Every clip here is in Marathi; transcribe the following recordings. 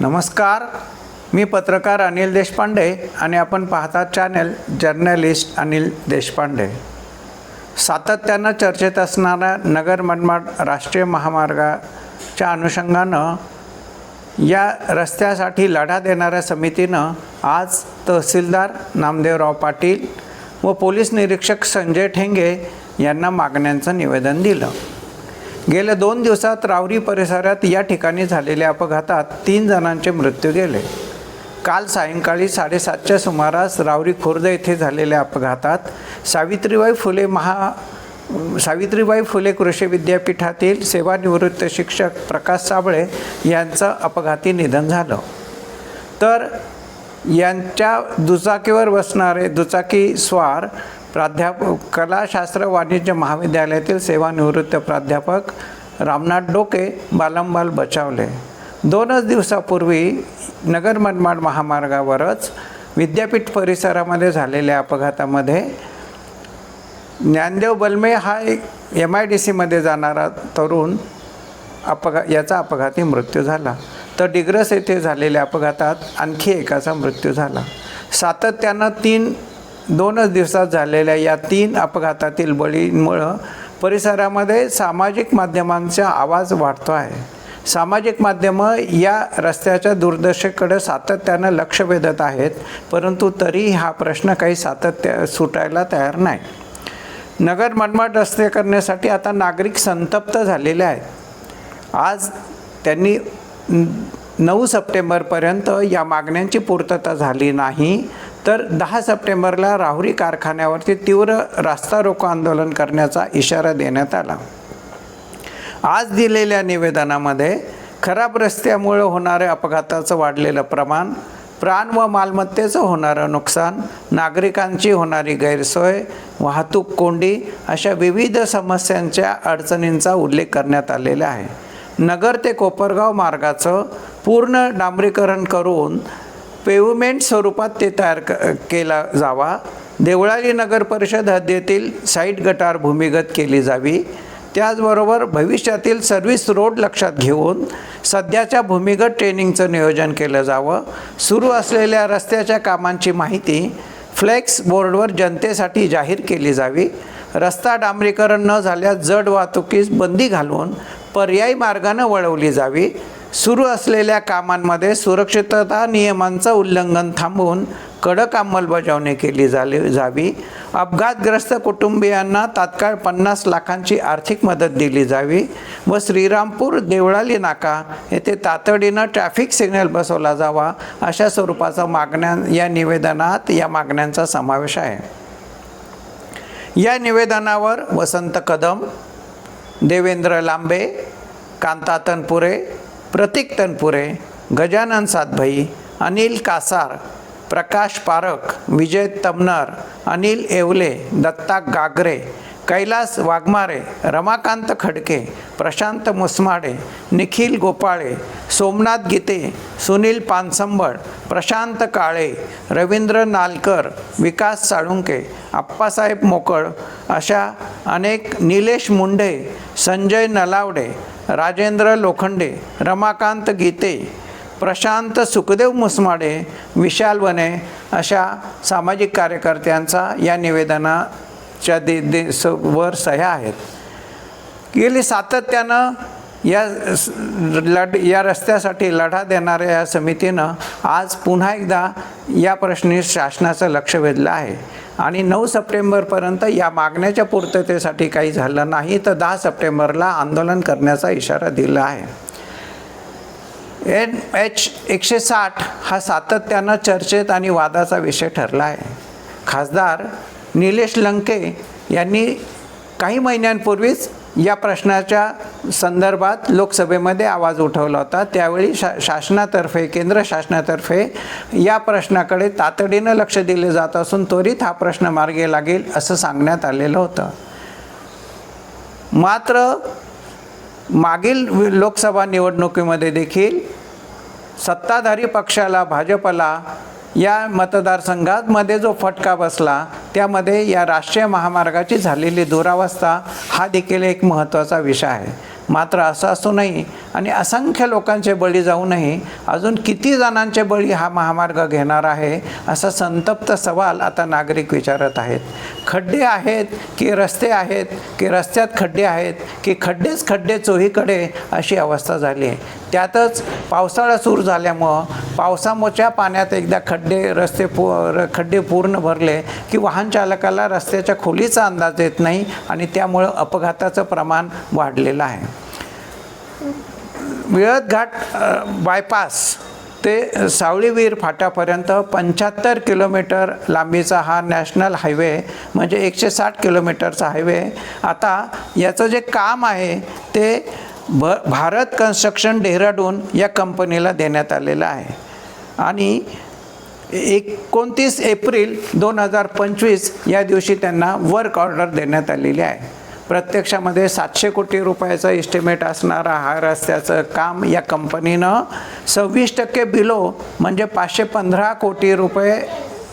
नमस्कार मी पत्रकार अनिल देशपांडे आणि आपण पाहता चॅनल जर्नलिस्ट अनिल देशपांडे. सातत्यानं चर्चेत असणाऱ्या नगर मनमाड राष्ट्रीय महामार्गाच्या अनुषंगानं या रस्त्यासाठी लढा देणाऱ्या समितीनं आज तहसीलदार नामदेवराव पाटील व पोलीस निरीक्षक संजय ठेंगे यांना मागण्यांचं निवेदन दिलं. गेल्या दोन दिवसात रावरी परिसरात या ठिकाणी झालेल्या अपघातात तीन जणांचे मृत्यू गेले. काल सायंकाळी साडेसातच्या सुमारास रावरी खुर्द येथे झालेल्या अपघातात सावित्रीबाई फुले महा सावित्रीबाई फुले कृषी विद्यापीठातील सेवानिवृत्त शिक्षक प्रकाश साबळे यांचं अपघाती निधन झालं. तर यांच्या दुचाकीवर बसणारे दुचाकी स्वार प्राध्यापक कलाशास्त्र वाणिज्य महाविद्यालयातील सेवानिवृत्त प्राध्यापक रामनाथ डोके बालंबाल बचावले. दोनच दिवसापूर्वी नगर मनमाड महामार्गावरच विद्यापीठ परिसरामध्ये झालेल्या अपघातामध्ये ज्ञानदेव बलमे हा एक एम आय डी सीमध्ये जाणारा तरुण अपघा याचा अपघाती मृत्यू झाला. तर डिग्रस येथे झालेल्या अपघातात आणखी एकाचा मृत्यू झाला. सातत्यानं तीन दोनच दिवसात झालेल्या या तीन अपघातातील बळींमुळं परिसरामध्ये सामाजिक माध्यमांचा आवाज वाढतो आहे. सामाजिक माध्यमं या रस्त्याच्या दुर्दशेकडे सातत्यानं लक्ष वेधत आहेत परंतु तरी हा प्रश्न काही सातत्य सुटायला तयार नाही. नगर मनमाड रस्ते करण्यासाठी आता नागरिक संतप्त झालेले आहेत. आज त्यांनी नऊ सप्टेंबरपर्यंत या मागण्यांची पूर्तता झाली नाही तर दहा सप्टेंबरला राहुरी कारखान्यावरती तीव्र रास्ता रोको आंदोलन करण्याचा इशारा देण्यात आला. आज दिलेल्या निवेदनामध्ये खराब रस्त्यामुळे होणाऱ्या अपघाताचं वाढलेलं प्रमाण प्राण व मालमत्तेचं होणारं नुकसान नागरिकांची होणारी गैरसोय वाहतूक कोंडी अशा विविध समस्यांच्या अडचणींचा उल्लेख करण्यात आलेला आहे. नगर ते कोपरगाव मार्गाचं पूर्ण डांबरीकरण करून पेवमेंट स्वरूपात ते तयार क केला जावा. देवळाली नगर परिषद हद्दीतील साईट गटार भूमिगत केली जावी. त्याचबरोबर भविष्यातील सर्व्हिस रोड लक्षात घेऊन सध्याच्या भूमिगत ट्रेनिंगचं नियोजन केलं जावं. सुरू असलेल्या रस्त्याच्या कामांची माहिती फ्लेक्स बोर्डवर जनतेसाठी जाहीर केली जावी. रस्ता डांबरीकरण न झाल्यास जड वाहतुकीस बंदी घालून पर्यायी मार्गानं वळवली जावी. सुरू असलेल्या कामांमध्ये सुरक्षितता नियमांचं उल्लंघन थांबवून कडक अंमलबजावणी केली झाली जावी. अपघातग्रस्त कुटुंबियांना तात्काळ पन्नास लाखांची आर्थिक मदत दिली जावी व श्रीरामपूर देवळाली नाका येथे तातडीनं ट्रॅफिक सिग्नल बसवला जावा अशा स्वरूपाचा मागण्या या निवेदनात या मागण्यांचा समावेश आहे. या निवेदनावर वसंत कदम देवेंद्र लांबे कांता तनपुरे प्रतीक तनपुरे गजानन सातभाई अनिल कासार प्रकाश पारख विजय तमनर अनिल येवले दत्ता गागरे कैलास वाघमारे रमाकांत खडके प्रशांत मुसमाडे निखिल गोपाळे सोमनाथ गीते सुनील पानसंबळ प्रशांत काळे रवींद्र नालकर विकास साळुंके आप्पासाहेब मोकळ अशा अनेक निलेश मुंडे संजय नलावडे राजेंद्र लोखंडे रमाकांत गीते प्रशांत सुखदेव मुसमाडे विशाल वने अशा सामाजिक कार्यकर्त्यांचा या निवेदनाच्या दे दे स वर सह्या आहेत. गेली सातत्यानं या लढ या रस्त्यासाठी लढा देणाऱ्या या समितीनं आज पुन्हा एकदा या प्रश्नी शासनाचं लक्ष वेधलं आहे. आणि नऊ सप्टेंबरपर्यंत या मागण्याच्या पूर्ततेसाठी काही झालं नाही तर दहा सप्टेंबरला आंदोलन करण्याचा इशारा दिला आहे. एन एच एकशे साठ हा सातत्यानं चर्चेत आणि वादाचा विषय ठरला आहे. खासदार निलेश लंके यांनी काही महिन्यांपूर्वीच या प्रश्नाच्या संदर्भात लोकसभेमध्ये आवाज उठवला होता. त्यावेळी शा शासनातर्फे केंद्र शासनातर्फे या प्रश्नाकडे तातडीनं लक्ष दिले जात असून त्वरित हा प्रश्न मार्गे लागेल असं सांगण्यात आलेलं होतं. मात्र मागील वि- लोकसभा निवडणुकीमध्ये देखील सत्ताधारी पक्षाला भाजपला या मतदारसंघामध्ये जो फटका बसला त्यामध्ये या राष्ट्रीय महामार्गाची झालेली दुरावस्था हा देखील एक महत्त्वाचा विषय आहे. मात्र असं असूनही आणि असंख्य लोकांचे बळी जाऊनही अजून किती जणांचे बळी हा महामार्ग घेणार आहे असा संतप्त सवाल आता नागरिक विचारत आहेत. खड्डे आहेत की रस्ते आहेत की रस्त्यात खड्डे आहेत की खड्डेच खड्डे चोहीकडे अशी अवस्था झाली आहे. त्यातच पावसाळा सुरू झाल्यामुळं पावसामुळच्या पाण्यात एकदा खड्डे रस्ते पू र- खड्डे पूर्ण भरले की वाहन चालकाला रस्त्याच्या खोलीचा अंदाज येत नाही आणि त्यामुळं अपघाताचं प्रमाण वाढलेलं आहे. मिळत घाट बायपास ते सावळीवीर फाटापर्यंत पंच्याहत्तर किलोमीटर लांबीचा हा नॅशनल हायवे म्हणजे एकशे साठ किलोमीटरचा हायवे. आता याचं जे काम आहे ते भ भारत कन्स्ट्रक्शन डेहराडून या कंपनीला देण्यात आलेलं आहे. आणि एकोणतीस एप्रिल दोन हजार पंचवीस या दिवशी त्यांना वर्क ऑर्डर देण्यात आलेली आहे. प्रत्यक्षामध्ये सातशे कोटी रुपयाचा इस्टिमेट असणारा हा रस्त्याचं काम या कंपनीनं सव्वीस टक्के बिलो म्हणजे पाचशे पंधरा कोटी रुपये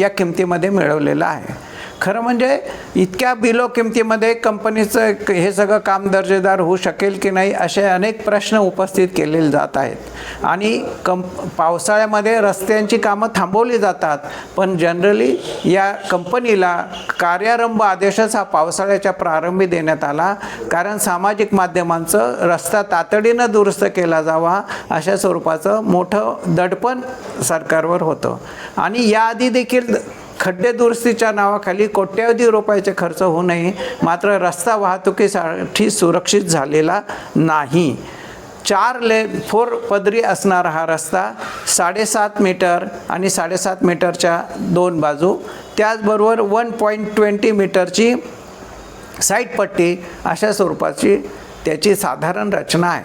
या किमतीमध्ये मिळवलेलं आहे. खरं म्हणजे इतक्या बिलो किमतीमध्ये कंपनीचं हे सगळं काम दर्जेदार होऊ शकेल की नाही असे अनेक प्रश्न उपस्थित केलेले जात आहेत. आणि कंप पावसाळ्यामध्ये रस्त्यांची कामं थांबवली जातात पण जनरली या कंपनीला कार्यारंभ आदेशच हा पावसाळ्याच्या प्रारंभी देण्यात आला कारण सामाजिक माध्यमांचं रस्ता तातडीनं दुरुस्त केला जावा अशा स्वरूपाचं मोठं दडपण सरकारवर होतं. आणि याआधी देखील खड्डे दुरुस्तीच्या नावाखाली कोट्यवधी रुपयाचे खर्च होऊ नये मात्र रस्ता वाहतुकीसाठी सुरक्षित झालेला नाही. चार ले फोर पदरी असणारा हा रस्ता साडेसात मीटर आणि साडेसात मीटरच्या दोन बाजू त्याचबरोबर वन पॉईंट ट्वेंटी मीटरची साईड पट्टी अशा स्वरूपाची त्याची साधारण रचना आहे.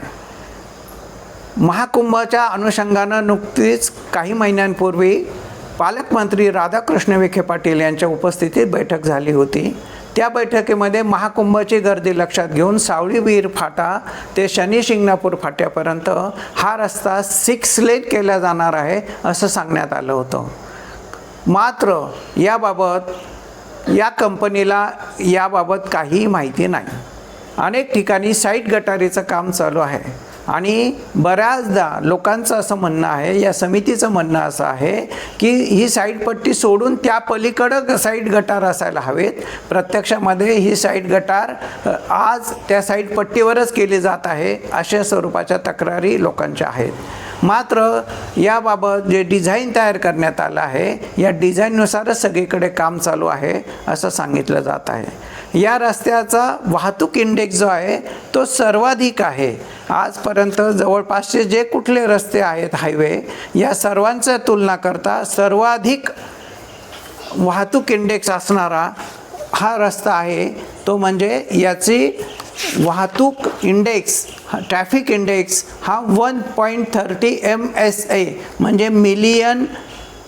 महाकुंभाच्या अनुषंगानं नुकतीच काही महिन्यांपूर्वी पालकमंत्री राधाकृष्ण विखे पाटील यांच्या उपस्थितीत बैठक झाली होती. त्या बैठकीमध्ये महाकुंभाची गर्दी लक्षात घेऊन सावळीवीर फाटा ते शनी शिंगणापूर फाट्यापर्यंत हा रस्ता सिक्स लेन केला जाणार आहे असं सांगण्यात आलं होतं. मात्र याबाबत या कंपनीला याबाबत काहीही माहिती नाही. अनेक ठिकाणी साईट गटारीचं काम चालू आहे. आणि बऱ्याचदा लोकांचं असं म्हणणं आहे या समितीचं म्हणणं असं आहे की ही साईड पट्टी सोडून त्या पलीकडं साईड गटार असायला हवेत. प्रत्यक्षामध्ये ही साईड गटार आज त्या साईड पट्टीवरच केली जात आहे अशा स्वरूपाच्या तक्रारी लोकांच्या आहेत. मात्र याबाबत जे डिझाईन तयार करण्यात आलं आहे या डिझाईननुसारच सगळीकडे काम चालू आहे असं सांगितलं जात आहे. या रस्त्याचा वाहतूक इंडेक्स जो आहे तो सर्वाधिक आहे. आजपर्यंत जवळपासचे जे कुठले रस्ते आहेत हायवे या सर्वांच्या तुलना करता सर्वाधिक वाहतूक इंडेक्स असणारा हा रस्ता आहे तो म्हणजे याची वाहतूक इंडेक्स ट्रॅफिक इंडेक्स हा one point thirty M S A म्हणजे मिलियन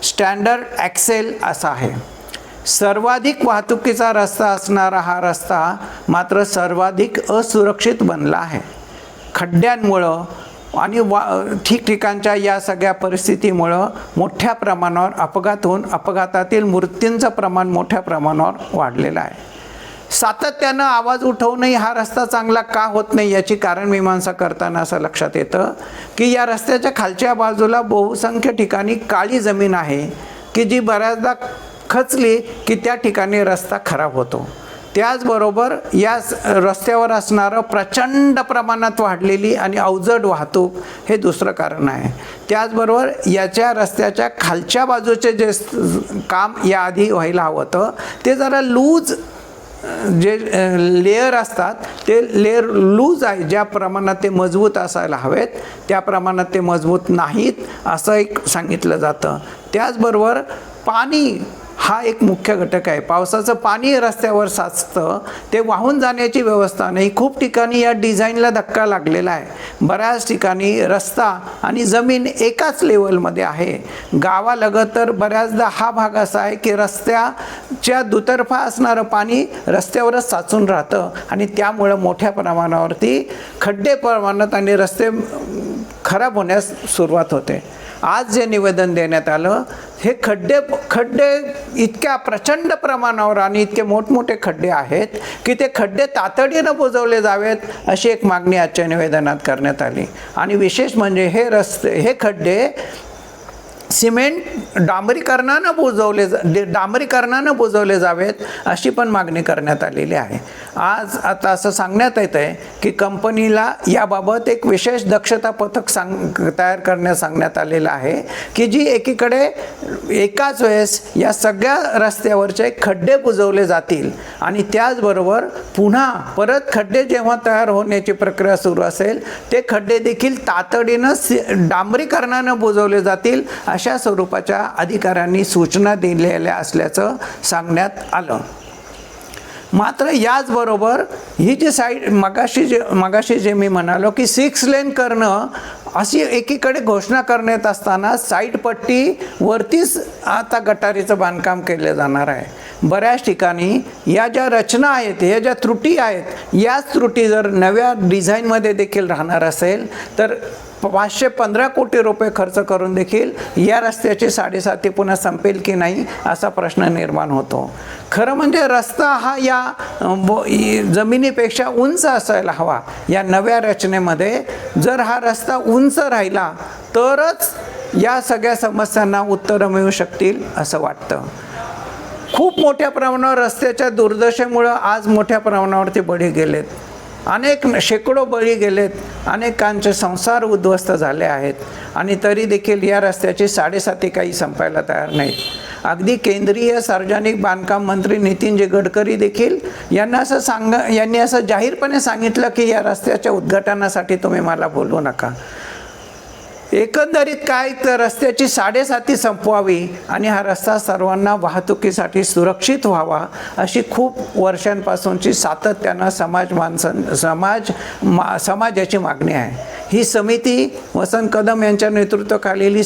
स्टँडर्ड ॲक्सेल असा आहे. सर्वाधिक वाहतुकीचा रस्ता असणारा हा रस्ता मात्र सर्वाधिक असुरक्षित बनला आहे. खड्ड्यांमुळं आणि वा ठिकठिकाणच्या या सगळ्या परिस्थितीमुळं मोठ्या प्रमाणावर अपघात होऊन अपघातातील मृत्यूंचं प्रमाण मोठ्या प्रमाणावर वाढलेलं आहे. सातत्यानं आवाज उठवूनही हा रस्ता चांगला का होत नाही याची कारणमीमांसा करताना असं लक्षात येतं की या रस्त्याच्या खालच्या बाजूला बहुसंख्य ठिकाणी काळी जमीन आहे की जी बऱ्याचदा खचली की त्या ठिकाणी रस्ता खराब होतो. त्याचबरोबर या रस्त्यावर असणारं प्रचंड प्रमाणात वाढलेली आणि अवजड वाहतूक हे दुसरं कारण आहे. त्याचबरोबर याच्या रस्त्याच्या खालच्या बाजूचे जे काम याआधी व्हायला हवं होतं ते जरा लूज जे लेअर असतात ते लेअर लूज आहे ज्या प्रमाणात ते मजबूत असायला हवेत त्या प्रमाणात ते मजबूत नाहीत असं एक सांगितलं जातं. त्याचबरोबर पाणी हा एक मुख्य घटक आहे. पावसाचं पाणी रस्त्यावर साचतं ते वाहून जाण्याची व्यवस्था नाही. खूप ठिकाणी या डिझाईनला धक्का लागलेला आहे. बऱ्याच ठिकाणी रस्ता आणि जमीन एकाच लेवलमध्ये आहे. गावालगत तर बऱ्याचदा हा भाग असा आहे की रस्त्याच्या दुतर्फा असणारं पाणी रस्त्यावरच साचून राहतं आणि त्यामुळं मोठ्या प्रमाणावरती खड्डे प्रमाणात आणि रस्ते खराब होण्यास सुरुवात होते. आज जे निवेदन देण्यात आलं हे खड्डे खड्डे इतक्या प्रचंड प्रमाणावर आणि इतके मोठमोठे खड्डे आहेत की ते खड्डे तातडीनं बुजवले जावेत अशी एक मागणी आजच्या निवेदनात करण्यात आली. आणि विशेष म्हणजे हे रस्ते हे खड्डे सिमेंट डांबरीकरणानं बुजवले जा डांबरीकरणानं बुजवले जावेत अशी पण मागणी करण्यात आलेली आहे. आज आता असं सांगण्यात येत आहे की कंपनीला याबाबत एक विशेष दक्षता पथक सांग तयार करण्यास सांगण्यात आलेलं आहे की जी एकीकडे एकाच वेळेस या सगळ्या रस्त्यावरचे खड्डे बुजवले जातील आणि त्याचबरोबर पुन्हा परत खड्डे जेव्हा तयार होण्याची प्रक्रिया सुरू असेल ते खड्डे देखील तातडीनं सि डांबरीकरणानं बुजवले जातील अशा स्वरूपाच्या अधिकाऱ्यांनी सूचना दिलेल्या असल्याचं सांगण्यात आलं. मात्र याचबरोबर ही जी साईड मगाशी जे मगाशी जे मी म्हणालो की सिक्स लेन करणं अशी एकीकडे घोषणा करण्यात असताना साईड पट्टी वरतीच आता गटारीचं बांधकाम केलं जाणार आहे. बऱ्याच ठिकाणी या ज्या रचना आहेत या ज्या त्रुटी आहेत याच त्रुटी जर नव्या डिझाईनमध्ये देखील राहणार असेल तर पाचशे पंधरा कोटी रुपये खर्च करून देखील या रस्त्याची साडेसाती पुन्हा संपेल की नाही असा प्रश्न निर्माण होतो. खरं म्हणजे रस्ता हा या ब- जमिनीपेक्षा उंच असायला हवा. या नव्या रचनेमध्ये जर हा रस्ता उंच राहिला तरच या सगळ्या समस्यांना उत्तरं मिळू शकतील असं वाटतं. खूप मोठ्या प्रमाणावर रस्त्याच्या दुर्दशेमुळं आज मोठ्या प्रमाणावरती बळी गेलेत. अनेक शेकडो बळी गेलेत अनेकांचे संसार उद्ध्वस्त झाले आहेत आणि तरी देखील या रस्त्याची साडेसाती काही संपायला तयार नाहीत. अगदी केंद्रीय सार्वजनिक बांधकाम मंत्री नितीनजी गडकरी देखील यांना असं सांग यांनी असं जाहीरपणे सांगितलं की या रस्त्याच्या उद्घाटनासाठी तुम्ही मला बोलवू नका. एकंदरीत काय तर रस्त्याची साडेसाती संपवावी आणि हा रस्ता सर्वांना वाहतुकीसाठी सुरक्षित व्हावा अशी खूप वर्षांपासूनची सातत्यानं समाज माणसं समाज मा समाजाची मागणी आहे. ही समिती वसंत कदम यांच्या नेतृत्वाखालील ही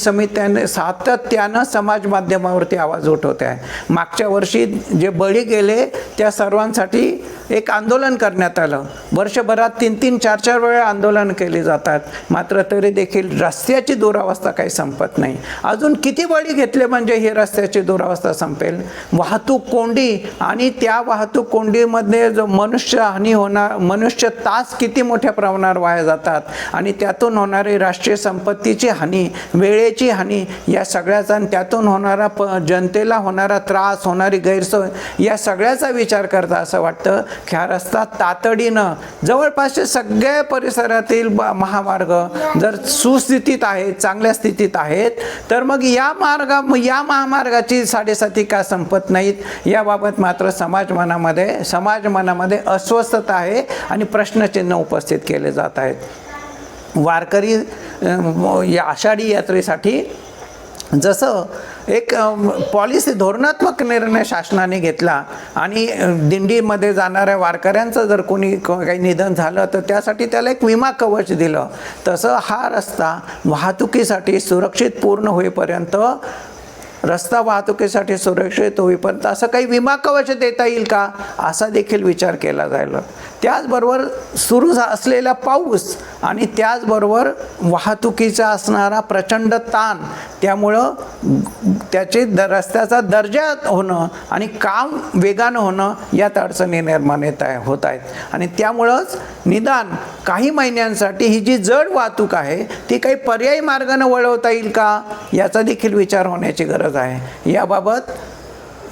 सातत्यानं समाज माध्यमावरती आवाज उठवते आहे. मागच्या वर्षी जे बळी गेले त्या सर्वांसाठी एक आंदोलन करण्यात आलं. वर्षभरात तीन तीन चार चार वेळा आंदोलन केले जातात. मात्र तरी देखील रस्त्याची दुरावस्था काही संपत नाही. अजून किती बळी घेतले म्हणजे ही रस्त्याची दुरावस्था संपेल? वाहतूक कोंडी आणि त्या वाहतूक कोंडीमध्ये जो मनुष्य हानी होणार मनुष्य तास किती मोठ्या प्रमाणावर वाया जातात आणि त्यातून होणारी राष्ट्रीय संपत्तीची हानी वेळेची हानी या सगळ्याचा आणि त्यातून होणारा प जनतेला होणारा त्रास होणारी गैरसोय या सगळ्याचा विचार करता असं वाटतं. की हा रस्ता तातडीनं जवळपासच्या सगळ्या परिसरातील महामार्ग जर सुस्थितीत आहेत चांगल्या स्थितीत आहेत तर मग या मार्गा या महामार्गाची साडेसाती का संपत नाहीत? याबाबत मात्र समाज मनामध्ये समाज मनामध्ये अस्वस्थता आहे आणि प्रश्नचिन्ह उपस्थित केले जात आहेत. वारकरी या आषाढी यात्रेसाठी जसं एक पॉलिसी धोरणात्मक निर्णय शासनाने घेतला आणि दिंडीमध्ये जाणाऱ्या वारकऱ्यांचं जर कोणी काही निधन झालं तर त्यासाठी त्याला एक विमा कवच दिलं. तसं हा रस्ता वाहतुकीसाठी सुरक्षित पूर्ण होईपर्यंत रस्ता वाहतुकीसाठी सुरक्षित होईपर्यंत असं काही विमा कवच देता येईल का? असा देखील विचार केला जायला. त्याचबरोबर सुरू झा असलेला पाऊस आणि त्याचबरोबर वाहतुकीचा असणारा प्रचंड ताण त्यामुळं त्याचे द रस्त्याचा दर्जा होणं आणि काम वेगानं होणं यात अडचणी निर्माण येत आहे होत आहेत. आणि त्यामुळंच निदान काही महिन्यांसाठी ही जी जड वाहतूक आहे ती काही पर्यायी मार्गानं वळवता येईल का? याचा देखील विचार होण्याची गरज आहे. याबाबत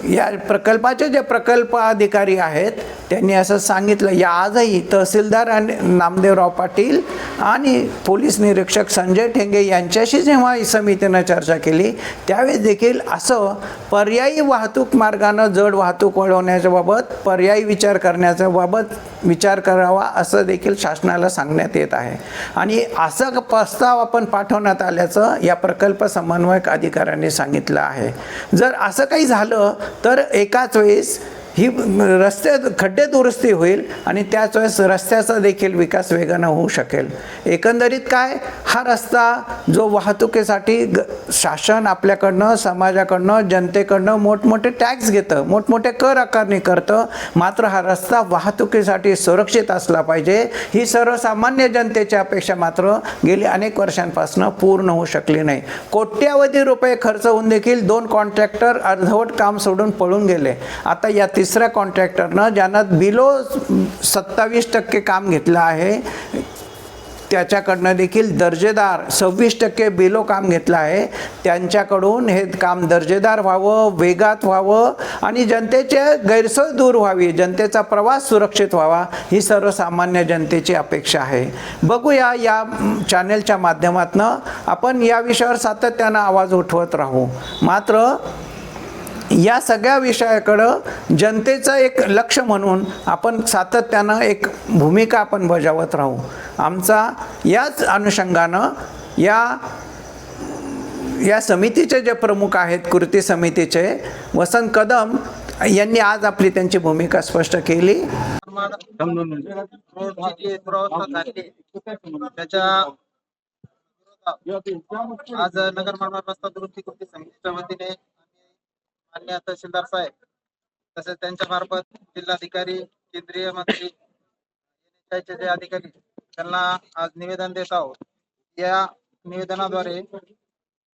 या प्रकल्पाचे जे प्रकल्प अधिकारी आहेत त्यांनी असं सांगितलं या आजही तहसीलदार आणि नामदेवराव पाटील आणि पोलीस निरीक्षक संजय ठेंगे यांच्याशी जेव्हा ही समितीनं चर्चा केली त्यावेळेस देखील असं पर्यायी वाहतूक मार्गानं जड वाहतूक वळवण्याच्या बाबत पर्यायी विचार करण्याच्या बाबत विचार करावा असं देखील शासनाला सांगण्यात येत आहे. आणि असं प्रस्ताव आपण पाठवण्यात आल्याचं या प्रकल्प समन्वयक अधिकाऱ्यांनी सांगितलं आहे. जर असं काही झालं तर एकाच वेळेस ही रस्त्यात खड्डे दुरुस्ती होईल आणि त्याच वेळेस रस्त्याचा देखील विकास वेगानं होऊ शकेल. एकंदरीत काय? हा रस्ता जो वाहतुकीसाठी ग शासन आपल्याकडनं समाजाकडनं जनतेकडनं मोठमोठे टॅक्स घेतं मोठमोठे कर आकारणी करतं मात्र हा रस्ता वाहतुकीसाठी सुरक्षित असला पाहिजे. ही सर्वसामान्य जनतेची अपेक्षा मात्र गेली अनेक वर्षांपासून पूर्ण होऊ शकली नाही. कोट्यावधी रुपये खर्च होऊन देखील दोन कॉन्ट्रॅक्टर अर्धवट काम सोडून पळून गेले. आता या तिसऱ्या कॉन्ट्रॅक्टरनं ज्यानं बिलो सत्तावीस टक्के काम घेतलं आहे त्याच्याकडनं देखील दर्जेदार सव्वीस टक्के बिलो काम घेतलं आहे. त्यांच्याकडून हे काम दर्जेदार व्हावं वेगात व्हावं आणि जनतेचे गैरसोय दूर व्हावी जनतेचा प्रवास सुरक्षित व्हावा ही सर्वसामान्य जनतेची अपेक्षा आहे. बघूया या चॅनेलच्या माध्यमातून आपण या विषयावर सातत्यानं आवाज उठवत राहू. मात्र या सगळ्या विषयाकडं जनतेचं एक लक्ष म्हणून आपण सातत्यानं एक भूमिका आपण बजावत राहू. आमचा याच अनुषंगानं या या समितीचे जे प्रमुख आहेत कृती समितीचे वसंत कदम यांनी आज आपली त्यांची भूमिका स्पष्ट केली. त्याच्या आज नगर मानव रस्ता दुरुस्ती कृती समितीच्या वतीने मान्य तहसीलदार साहेब तसेच त्यांच्या मार्फत जिल्हाधिकारी केंद्रीय मंत्री जे अधिकारी त्यांना आज निवेदन देत आहोत. या निवेदनाद्वारे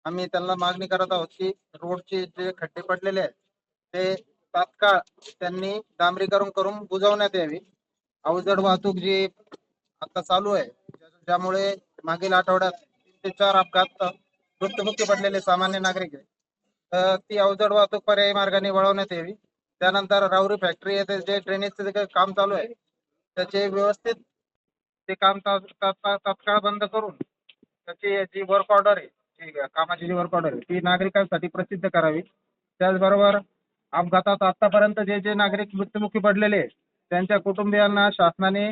आम्ही त्यांना मागणी करत आहोत की रोडचे जे खड्डे पडलेले आहेत ते तात्काळ त्यांनी डांबरीकरण करून बुजवण्यात यावी. अवजड वाहतूक जी आता चालू आहे ज्यामुळे मागील आठवड्यात तीन ते चार अपघात मृत्युमुखी पडलेले सामान्य नागरिक आहे ती अवजड वाहतूक पर्यायी मार्गाने वळवण्यात यावी. त्यानंतर राहुरी फॅक्टरी येथे जे ड्रेनेजचे जे काम चालू आहे त्याचे व्यवस्थित ते काम तात्काळ बंद करून त्याची जी वर्क ऑर्डर आहे जी कामाची जी वर्क ऑर्डर आहे ती नागरिकांसाठी प्रसिद्ध करावी. त्याचबरोबर अपघातात आतापर्यंत जे जे नागरिक मृत्युमुखी पडलेले आहे, त्यांच्या कुटुंबियांना शासनाने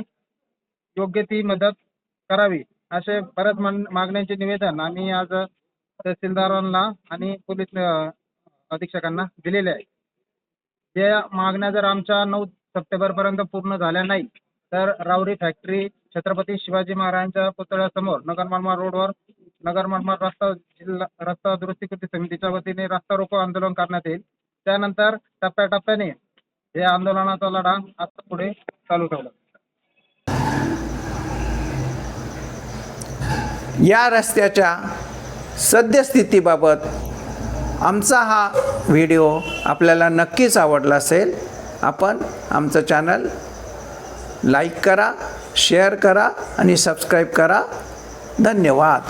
योग्य ती मदत करावी असे परत मान- मागण्यांचे निवेदन आम्ही आज तहसीलदारांना आणि पोलीस अधीक्षकांना दिलेले आहे. त्या मागण्या जर आमच्या नऊ सप्टेंबर पर्यंत पूर्ण झाल्या नाही तर रावरी फॅक्टरी छत्रपती शिवाजी महाराजांच्या पुतळ्यासमोर नगर मनमाड रोडवर नगर मनमाड रस्ता जिल्हा रस्ता दुरुस्ती कृती समितीच्या वतीने रस्ता रोको आंदोलन करण्यात येईल. त्यानंतर टप्प्याटप्प्याने या आंदोलनाचा लढा आता पुढे चालू ठेवला. या रस्त्याच्या सद्यस्थितीबाबत आमचा हा व्हिडिओ आपल्याला नक्कीच आवडला असेल आपण आमचं चॅनल लाईक करा शेअर करा आणि सबस्क्राईब करा. धन्यवाद.